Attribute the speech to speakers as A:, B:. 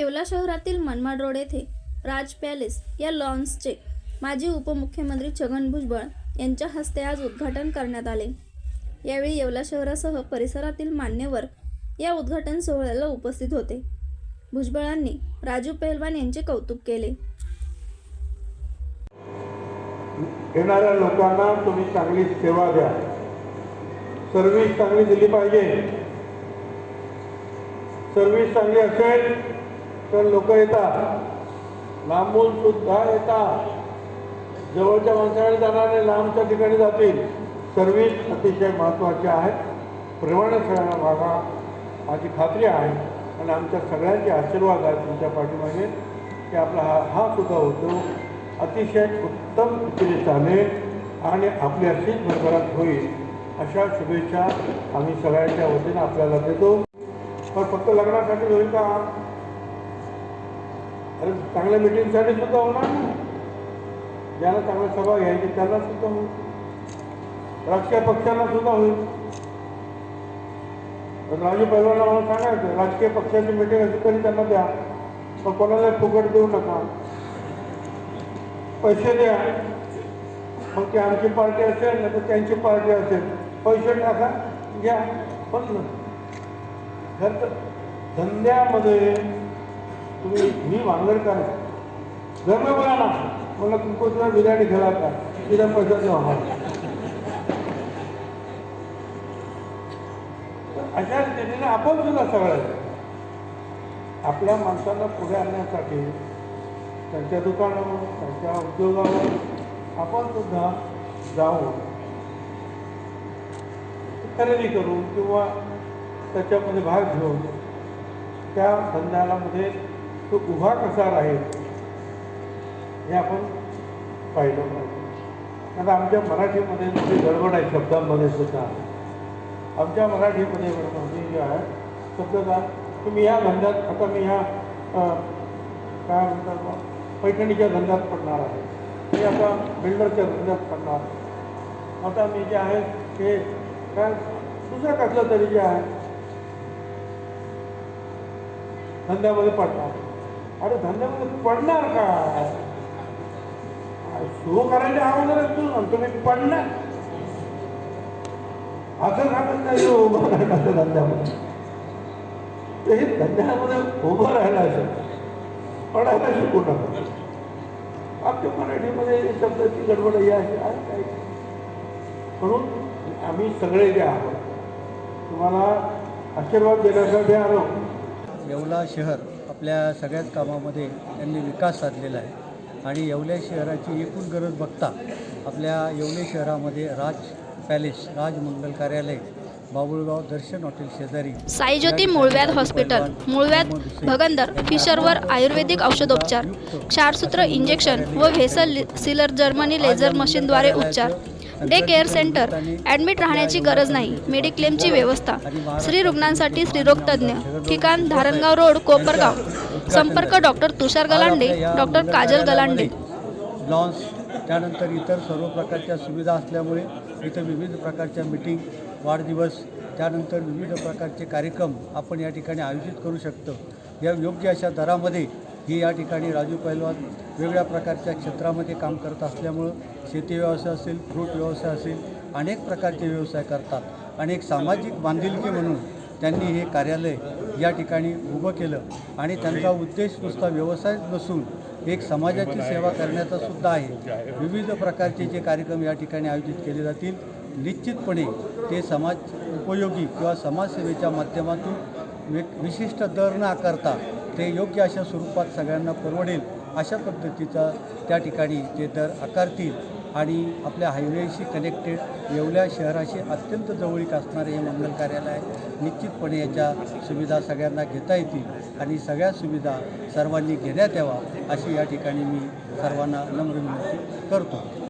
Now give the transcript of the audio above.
A: येवला शहरातील मनमाड रोड येथे राज पॅलेस या लॉन्सचे माजी उपमुख्यमंत्री छगन भुजबळ यांच्या हस्ते आज उद्घाटन करण्यात आले. यावेळी येवला शहरासह परिसरातील मान्यवर या उद्घाटन सोहळ्याला उपस्थित होते. भुजबळांनी राजू पेहलवान यांचे कौतुक केले.
B: येणाऱ्या लोकांना तुम्ही चांगली सेवा द्या. सर्व्हिस चांगली दिली पाहिजे. सर्व्हिस चांगली असेल तर लोक येतात. लांबून सुद्धा येतात. जवळच्या माणसाकडे जाणारे लांबच्या ठिकाणी जातील. सर्व्हिस अतिशय महत्त्वाची आहे. प्रमाण सगळ्यांना वागा. माझी खात्री आहे. आणि आमच्या सगळ्यांचे आशीर्वाद आहेत तुमच्या पाठीमागे. की आपला हा हा सुद्धा उद्योग अतिशय उत्तम रीतीने चालेल आणि आपली अशीच भरभराट होईल. अशा शुभेच्छा आम्ही सगळ्यांच्या वतीनं आपल्याला देतो. पण फक्त लग्नासाठी होईल का? अरे चांगल्या मिटिंगसाठी सुद्धा होणार ना ज्यांना चांगल्या सभा घ्यायची त्यांना सुद्धा होईल. राजकीय पक्षांना सुद्धा होईल. राजू पैलवानला मला सांगायचं राजकीय पक्षाची मिटिंग असली तरी त्यांना द्या. पण कोणाला फुकट देऊ नका. पैसे द्या. मग ती आमची पार्टी असेल ना तर त्यांची पार्टी असेल. पैसे टाका घ्या. पण धंद्यामध्ये तुम्ही मी वांगडकर काय घर में बोला ना. मला तुमको तुला बिर्याणी खेळा काय तिला पैसा देऊ आम्हाला तर अशा रीतीने आपण सुद्धा सगळं. आपल्या माणसांना पुढे आणण्यासाठी त्यांच्या दुकानावर त्यांच्या उद्योगावर आपण सुद्धा जाऊन खरेदी करू किंवा त्याच्यामध्ये भाग घेऊन त्या धंद्याला मध्ये तो उभा कसा राहील हे आपण पाहिलं पाहिजे. आता आमच्या मराठीमध्ये थोडी गडबड आहे शब्दांमध्ये सुद्धा. आमच्या मराठीमध्ये म्हणजे जे आहे शब्दता तुम्ही ह्या धंद्यात आता मी ह्या काय म्हणतात पैठणीच्या धंद्यात पडणार आहे. मी आता बिल्डरच्या धंद्यात पडणार आता मी जे आहे ते काय दुसरं कसलं तरी जे आहे धंद्यामध्ये पडणार अरे धंद्यामध्ये पडणार का? सुरू करायच्या अगोदरच तू म्हणतो मी पडणार. असं सांगत नाही उभं राहिला धंद्यामध्ये. ते हे धंद्यामध्ये उभं राहायला असं. पडायला शिकू नका आपल्या मराठीमध्ये शब्दाची गडबड ही आहे काही म्हणून आम्ही सगळे जे आहोत. तुम्हाला आशीर्वाद देण्यासाठी आलो.
C: येवला शहर. आपल्या सगळ्याच कामामध्ये त्यांनी विकास साधलेला आहे. आणि येवले शहराची एकूण गरज बघता आपल्या येवले शहरामध्ये राज पॅलेस राज मंगल कार्यालय बाबुळगाव दर्शन हॉटेल शेजारी
A: साईज्योती मूळव्याध हॉस्पिटल मूळव्याध भगंदर फिशरवर आयुर्वेदिक औषधोपचार क्षारसूत्र इंजेक्शन व व्हेसल सिलर जर्मनी लेझर मशीनद्वारे उपचार. डे केअर सेंटर ॲडमिट राहण्याची गरज नाही. मेडिक्लेमची व्यवस्था. स्त्री रुग्णांसाठी स्त्रीरोग तज्ज्ञ. ठिकाण धारणगाव रोड कोपरगाव. संपर्क doctor Tushar Galande doctor Kajal Galande.
C: Lawns त्यानंतर इतर सर्व प्रकारच्या सुविधा असल्यामुळे इथं विविध प्रकारच्या मीटिंग वाढदिवस त्यानंतर विविध प्रकारचे कार्यक्रम आपण या ठिकाणी आयोजित करू शकतो. या योग्य अशा दरामध्ये ही या ठिकाणी राजू पैलवान वेगवेगळ्या प्रकारच्या क्षेत्रामध्ये काम करत असल्यामुळं शेती व्यवसाय असेल फ्रूट व्यवसाय असेल अनेक प्रकारचे व्यवसाय करतात. आणि एक सामाजिक बांधिलकी म्हणून त्यांनी हे कार्यालय या ठिकाणी उभं केलं. आणि त्यांचा उद्देश नुसता व्यवसायच नसून एक समाजाची सेवा करण्याचा सुद्धा आहे. विविध प्रकारचे जे कार्यक्रम या ठिकाणी आयोजित केले जातील निश्चितपणे ते समाज उपयोगी किंवा समाजसेवेच्या माध्यमातून वे विशिष्ट दर न आकारता ते योग्य अशा स्वरूपात सगळ्यांना परवडेल अशा पद्धतीचा त्या ठिकाणी ते दर आकारतील आणि आपल्या हायवेशी कनेक्टेड येवल्या शहराशी अत्यंत जवळीक असणारे हे मंगल कार्यालय निश्चितपणे याच्या सुविधा सगळ्यांना घेता येतील आणि सगळ्या सुविधा सर्वांनी घेण्यात यावा अशी या ठिकाणी मी सर्वांना नम्र विनंती करतो.